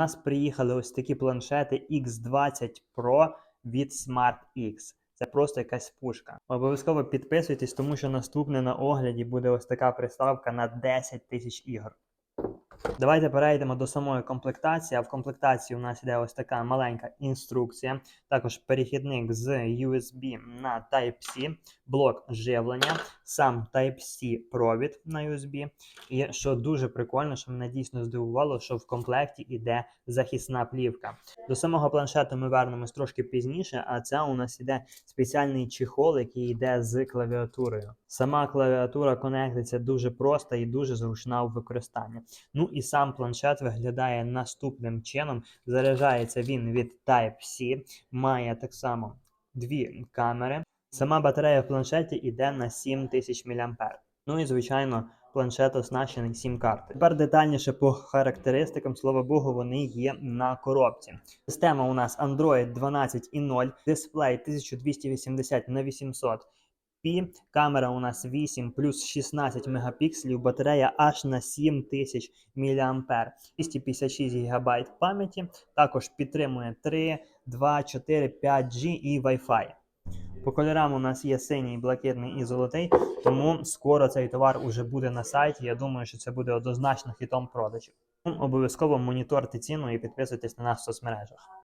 нас приїхали ось такі планшети X20 Pro від SmartX. Це просто якась пушка. Обов'язково підписуйтесь, тому що наступне на огляді буде ось така приставка на 10 тисяч ігор. Давайте перейдемо до самої комплектації. А в комплектації у нас іде ось така маленька інструкція, також перехідник з USB на Type-C, блок живлення, сам Type-C провід на USB. І що дуже прикольно, що мене дійсно здивувало, що в комплекті іде захисна плівка. До самого планшету ми вернемось трошки пізніше, а це у нас іде спеціальний чехол, який йде з клавіатурою. Сама клавіатура конектиться дуже просто і дуже зручна у використанні. Ну і сам планшет виглядає наступним чином. Заряджається він від Type-C, має так само дві камери. Сама батарея в планшеті йде на 7000 мАh. Ну і звичайно. Планшет оснащений сім карт. Тепер детальніше по характеристикам, слава Богу, вони є на коробці. Система у нас Android 12.0, дисплей 1280 на 800 P, камера у нас 8 плюс 16 мегапікселів, батарея аж на 7000 мАh, 256 ГБ пам'яті, також підтримує 3, 2, 4, 5G і Wi-Fi. По кольорам у нас є синій, блакитний і золотий, тому скоро цей товар уже буде на сайті. Я думаю, що це буде однозначно хітом продажів. Обов'язково моніторте ціну і підписуйтесь на нас в соцмережах.